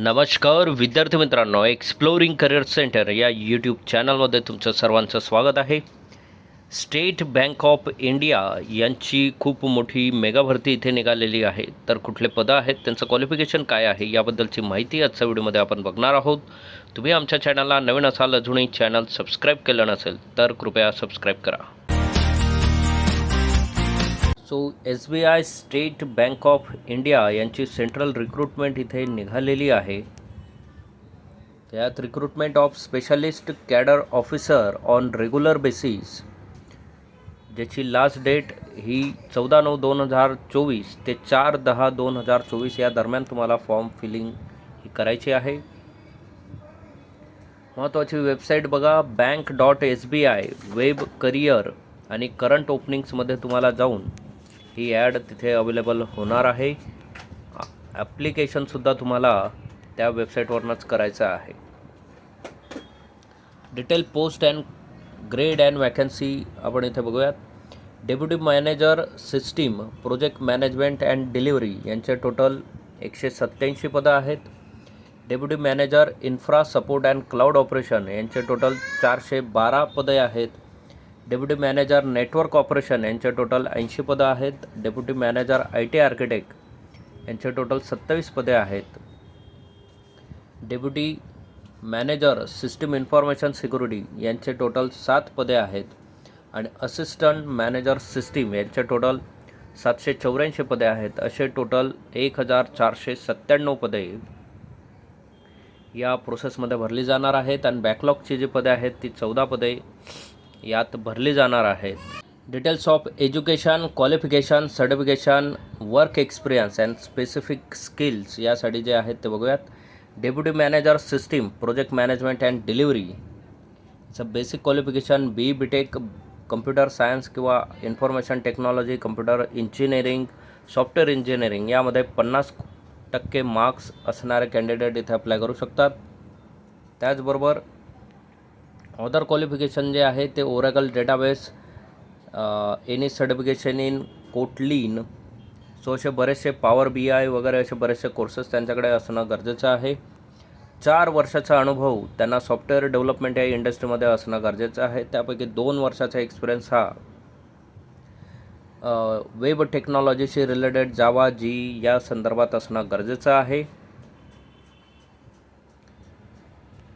नमस्कार विद्यार्थी मित्रांनो एक्सप्लोरिंग करिअर सेंटर या यूट्यूब चॅनलमध्ये तुमचं सर्वांचं स्वागत आहे. स्टेट बँक ऑफ इंडिया यांची खूप मोठी मेगा भरती इथे निघालेली आहे. तर कुठले पदं आहेत त्यांचं क्वालिफिकेशन काय आहे याबद्दलची माहिती आजच्या व्हिडिओमध्ये आपण बघणार आहोत. तुम्ही आमच्या चॅनलला नवीन असाल अजूनही चॅनल सबस्क्राईब केलं नसेल तर कृपया सबस्क्राईब करा. So S B I State Bank of India यांची सेंट्रल रिक्रुटमेंट इथे निघालेली आहे. त्यात recruitment of specialist cadre officer on regular basis ज्याची लास्ट डेट ही चौदा नऊ दोन हजार चोवीस ते चार दहा दोन हजार चोवीस या दरम्यान तुम्हाला फॉर्म फिलिंग ही करायची आहे. महत्त्वाची वेबसाईट बघा bank dot S B I web career आणि करंट ओपनिंग्समध्ये तुम्हाला जाऊन ही ॲड तिथे अवेलेबल होणार आहे. ॲप्लिकेशनसुद्धा तुम्हाला त्या वेबसाईटवरनंच करायचं आहे. Detail post and grade and vacancy आपण इथे बघूयात. Deputy manager system project management and delivery यांचे टोटल एकशे सत्त्याऐंशी पदं आहेत. Deputy manager infra support and cloud operation यांचे टोटल चारशे बारा पदे आहेत. डेप्युटी मॅनेजर नेटवर्क ऑपरेशन यांचे टोटल ऐंशी पदं आहेत. Deputy manager I T architect यांचे टोटल सत्तावीस पदे आहेत. Deputy manager system information security यांचे टोटल सात पदे आहेत. आणि असिस्टंट मॅनेजर सिस्टीम यांचे टोटल सातशे चौऱ्याऐंशी पदे आहेत. असे टोटल एक हजार चारशे सत्त्याण्णव पदे या प्रोसेसमध्ये भरली जाणार आहेत. आणि बॅकलॉगची जी पदे आहेत ती चौदा पदे यात भरली जाणार आहेत. Details of education qualification certification work experience and specific skills यासाठी जे आहेत ते बघूयात. Deputy manager system project management and delivery इचं basic qualification B B tech computer science किंवा information technology computer engineering software engineering यामध्ये पन्नास टक्के मार्क्स असणारे कॅन्डिडेट इथे अप्लाय करू शकतात. त्याचबरोबर अदर क्वालिफिकेशन जे आहे ते Oracle database any certification in Kotlin so असे बरेचसे पॉवर बी आय वगैरे असे बरेचसे कोर्सेस त्यांच्याकडे असणं गरजेचं आहे. चार वर्षाचा अनुभव त्यांना सॉफ्टवेअर डेव्हलपमेंट या इंडस्ट्रीमध्ये असणं गरजेचं आहे. त्यापैकी दोन वर्षाचा एक्सपिरियन्स हा वेब टेक्नॉलॉजीशी रिलेटेड जावा जी या संदर्भात असणं गरजेचं आहे.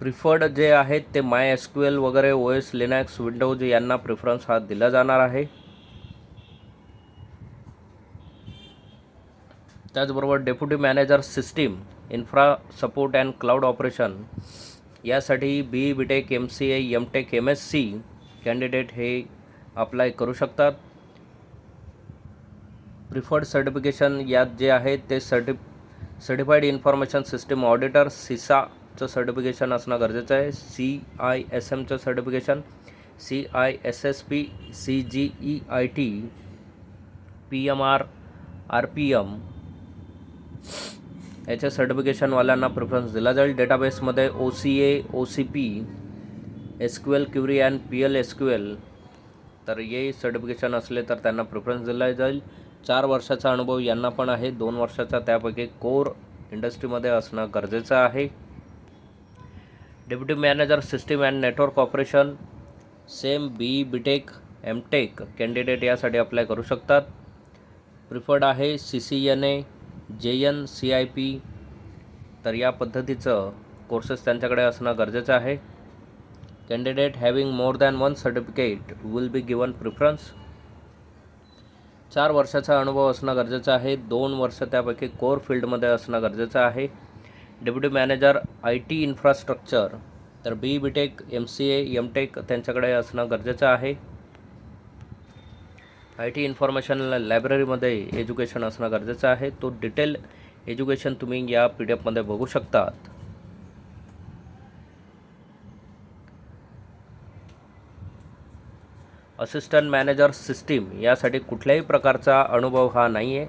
प्रिफर्ड जे आहेत ते माय एस क्यू एल वगैरे ओ एस लिनॅक्स विंडोज यांना प्रिफरन्स हा दिला जाणार आहे. त्याचबरोबर deputy manager system infra support and cloud operation यासाठी B B tech M C A M tech M S C candidate हे अप्लाय करू शकतात. प्रिफर्ड सर्टिफिकेशन यात जे आहे ते certi certified information system auditor चं सर्टिफिकेशन असणं गरजेचं आहे. C I S एमचं certification C I S S P C G E I T P M R R P M याच्या सर्टिफिकेशनवाल्यांना प्रिफरन्स दिला जाईल. डेटाबेसमध्ये O C A O C P S Q L query and P L S Q L तर हे certification असले तर त्यांना प्रिफरन्स दिला जाईल. चार वर्षाचा अनुभव यांना पण आहे. दोन वर्षाचा त्यापैकी कोर इंडस्ट्रीमध्ये असणं गरजेचं आहे. Deputy manager system and network operation same B B tech M tech candidate यासाठी अप्लाय करू शकतात. प्रिफर्ड आहे सी सी एन ए जे एन सी आय पी तर या पद्धतीचं कोर्सेस त्यांच्याकडे असणं गरजेचं आहे. Candidate having more than one certificate will be given preference चार वर्षाचा अनुभव असणं गरजेचं आहे. दोन वर्ष त्यापैकी कोर फील्डमध्ये असणं गरजेचं आहे. Deputy manager I T infrastructure तर B B tech M C A M tech त्यांच्याकडे असणं गरजेचं आहे. आय टी इन्फॉर्मेशन लायब्ररीमध्ये एज्युकेशन असणं गरजेचं आहे. तो डिटेल एज्युकेशन तुम्ही या पी डी एफमध्ये बघू शकतात. असिस्टंट मॅनेजर सिस्टीम यासाठी कुठल्याही प्रकारचा अनुभव हा नाही आहे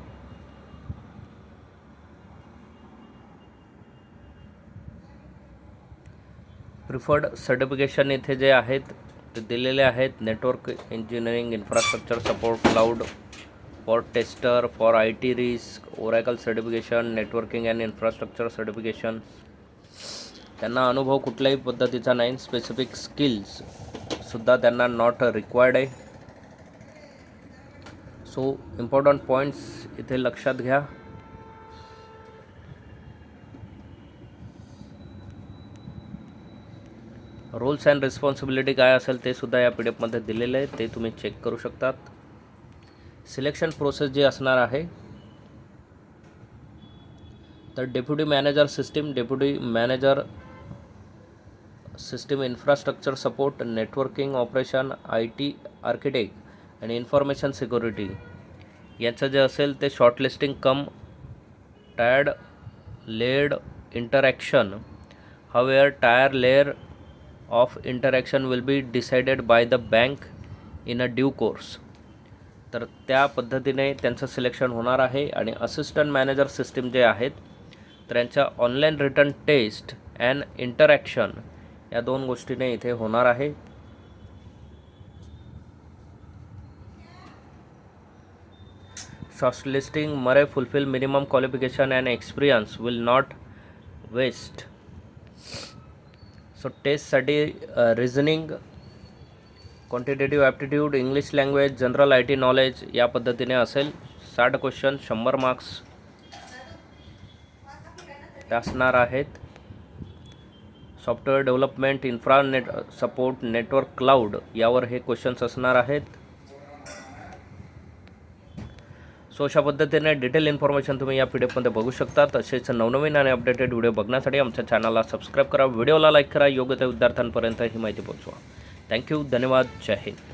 प्रिफर्ड सर्टिफिकेशन इथे जे आहेत ते दिलेले आहेत. Network engineering infrastructure support cloud for tester for I T risk Oracle certification networking and infrastructure certification त्यांना अनुभव कुठल्याही पद्धतीचा नाही. स्पेसिफिक स्किल्स सुद्धा त्यांना नॉट रिक्वायर्ड आहे. सो इम्पॉर्टंट पॉईंट्स इथे लक्षात घ्या. रोल्स अँड रिस्पॉन्सिबिलिटी काय असेल ते सुद्धा या पी डी एफमध्ये दिलेलं आहे. ते तुम्ही चेक करू शकतात. सिलेक्शन प्रोसेस जी असणार आहे तर deputy manager system deputy manager system infrastructure support networking operation I T architect आणि इन्फॉर्मेशन सिक्युरिटी याचं जे असेल ते shortlisting cum tiered led interaction however tier layer of interaction will be decided by the bank in a due course. तर त्या पद्धतीने त्यांचं selection होणार आहे आणि असिस्टंट मॅनेजर सिस्टीम जे आहेत तर यांच्या online written test and interaction या दोन गोष्टीने इथे होणार आहे. shortlisting mere fulfil minimum qualification and experience will not vest. So टेस्टसाठी reasoning quantitative aptitude English language general I T knowledge या पद्धतीने असेल. साठ क्वेश्चन शंभर मार्क्स असणार आहेत. Software development infra net support network cloud यावर हे क्वेश्चन्स असणार आहेत. सो अशा पद्धतीने डिटेल इन्फॉर्मेशन तुम्ही या पी बघू शकता तसेच नवनवीन आणि अपडेटेड व्हिडिओ बघण्यासाठी आमच्या चॅनलला सबस्क्राईब करा. व्हिडिओला लाईक करा. योग्य त्या विद्यार्थ्यांपर्यंत ही माहिती पोहोचवा. थँक्यू धन्यवाद. जय हिंद.